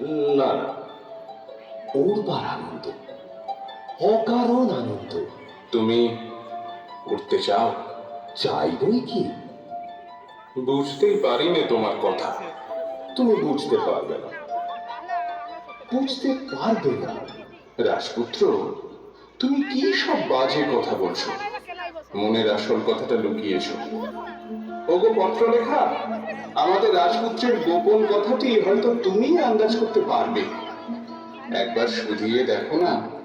না না উড়বার আনন্দ অকারণ আনন্দ তুমি উঠতে চাও？চাইবই কি বুঝতেই পারিনি তোমার কথা। তুমি বুঝতে পারবে না। বুঝতে পারবে না। রাজপুত্র তুমি কি সব বাজে কথা বলছো? মনের আসল কথাটা লুকিয়েছো। ওগো পত্র লেখা আমাদের রাজপুত্রের গোপন কথাটি হয়তো তুমি আন্দাজ করতে পারবে। একবার শুধিয়ে দেখো না।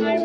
ভালো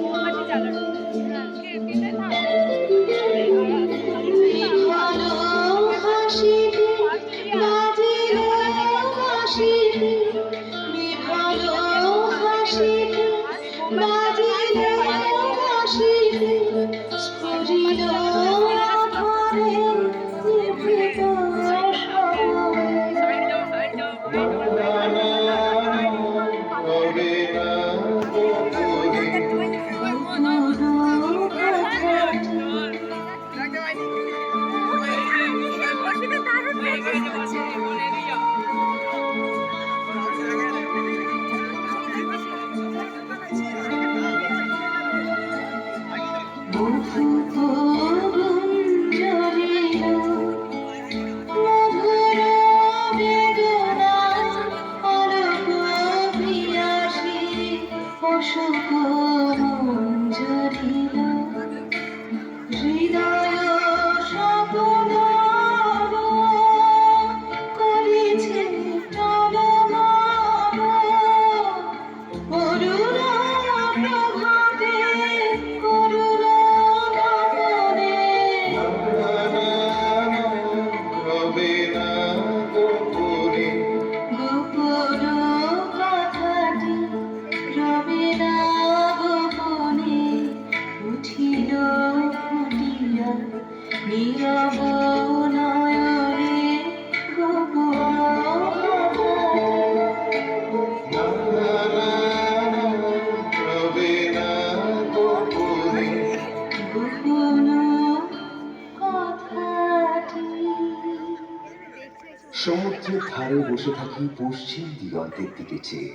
সমুদ্রের ধারে বসে থাকি পশ্চিম দিগন্তের দিকে চেয়ে।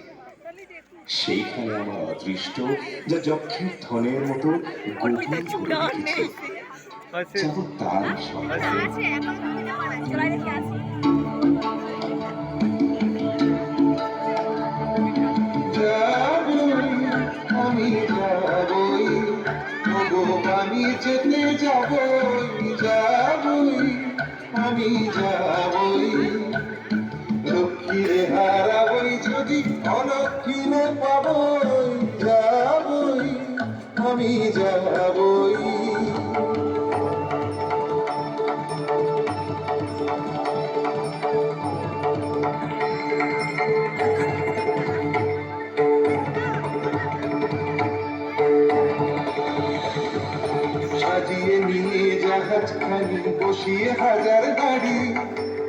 সেইখানে আমার অদৃষ্ট, যা যক্ষের ধনের মতো তার আমি যেতে যাবই যাবই আমি যাবই নিয়ে খানি বসিয়ে হাজার গাড়ি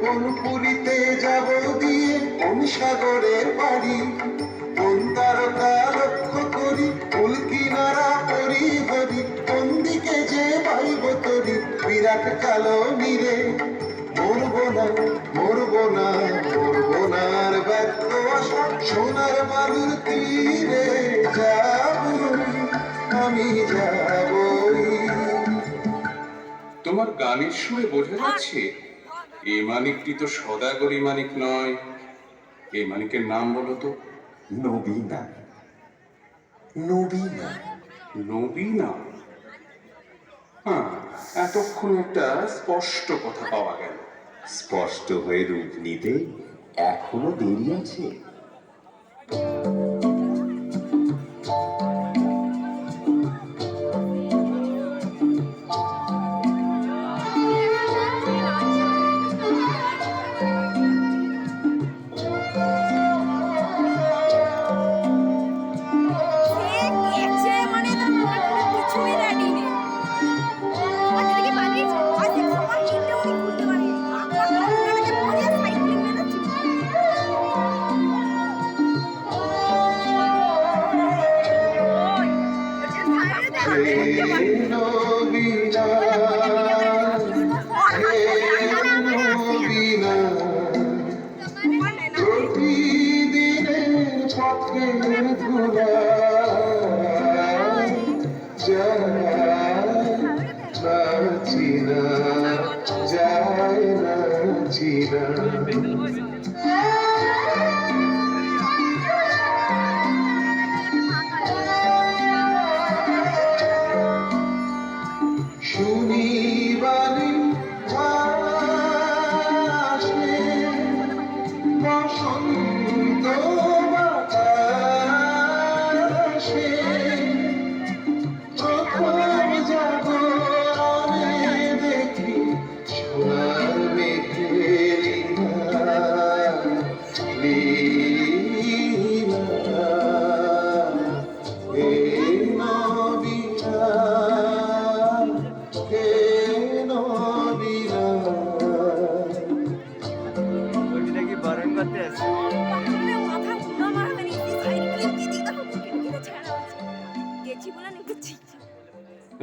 কোন পুরীতে যাব দিয়ে কোন সাগরের বাড়ি। কোন তারকা লক্ষ্য করি, ফুল কিনারা করি হরি কোন দিকে যে পাইব তরি, বিরাট কালো নিরে। মরবো না মরবো না মরবো না ব্যর্থ আশা, সোনার মালুর তীরে যাবই আমি যাবই তোমার গানের সুরে বোঝা যাচ্ছে? এ মানিকটি তো সদাগরি মানিক নয়। এ মানিকের নাম বলো তো। নবীনা। নবীনা। নবীনা? হ্যাঁ এতক্ষণ একটা স্পষ্ট কথা পাওয়া গেল। স্পষ্ট হয়ে রূপ নিতে এখনও দেরি আছে।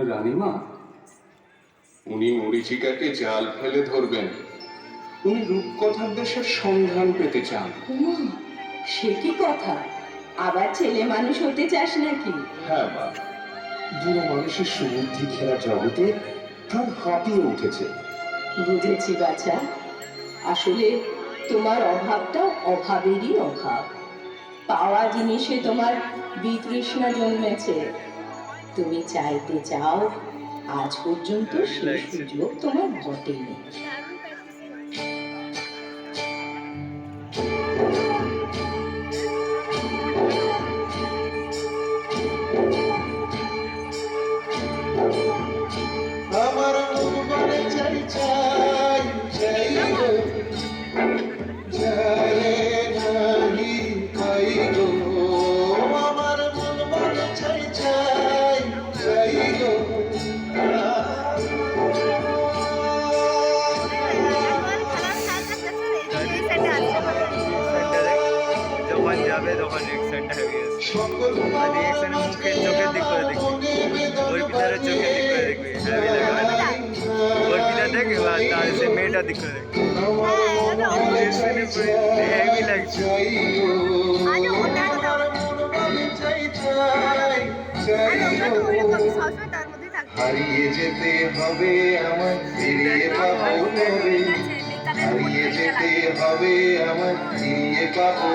রানীমা উনি মরিচিকাকে জাল ফেলে ধরবেন। উনি রূপকথার দেশের সন্ধান পেতে চান। সে কি কথা? আবার ছেলে মানুষ হতে চাস নাকি? হ্যাঁ মা। বুড়ো মানুষের সমুদ্রি খেলা জগতে প্রাণ হাঁপিয়ে উঠেছে। বুঝেছি বাছা। আসলে তোমার অভাবটা অভাবেরই অভাব। পাওয়া জিনিসে তোমার বিতৃষ্ণা জন্মেছে। তুমি চাইতে চাও আজ পর্যন্ত সেই সুযোগ তোমার ঘটেনি দেখবি আর তার সে মেয়েটার দিক দেখবি হেভি লাগছে হারিয়ে যেতে হবে আমার ফিরিয়ে পাবো কবে হারিয়ে যেতে হবে আমার ফিরিয়ে পাবো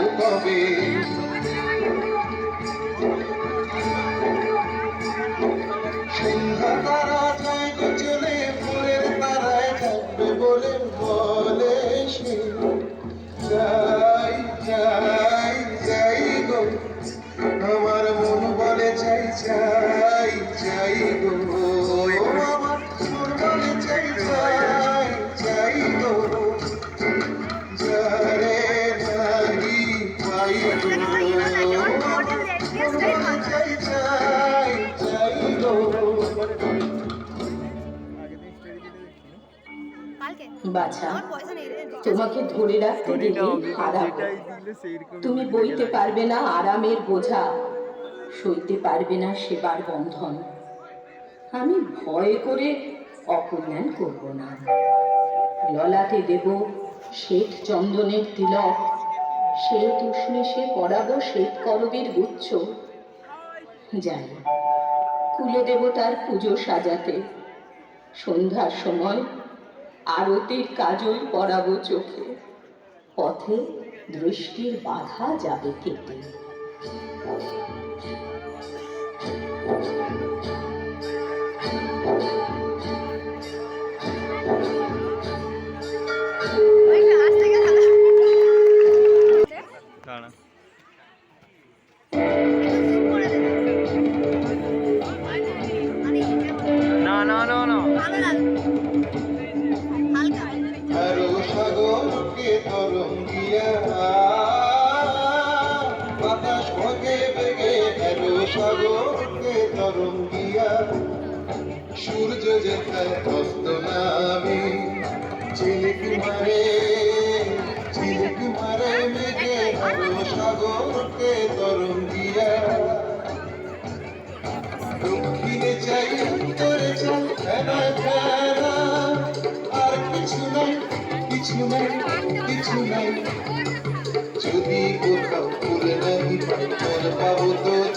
বাছা রে তোমাকে ধরে রাখতে দিলে তুমি বইতে পারবে না আরামের বোঝা। সইতে পারবে না সেবার বন্ধন। আমি ভয় করে অকল্যাণ করব না। ললাটে দেব শ্বেত চন্দনের তিলক। শ্বেত উষ্ণেশে পরাবো শ্বেত করবের গুচ্ছ। যাই কুলে দেব তার পুজো সাজাতে। সন্ধ্যার সময় আরতির কাজল পরাবো চোখে। পথে দৃষ্টির বাধা যাবে কেটে। সাগরকে তরঙ্গিয়া বাতাস ভগে বেগে এলো সাগরকে তরঙ্গিয়া সূর্য যেথায় অস্ত নামে, ঝিলিক মারে ঝিলিক মারে মেঘে এলো সাগরকে তরঙ্গিয়া যদি কোথাও ভুলে নাহি পাই তোর পাবো তোর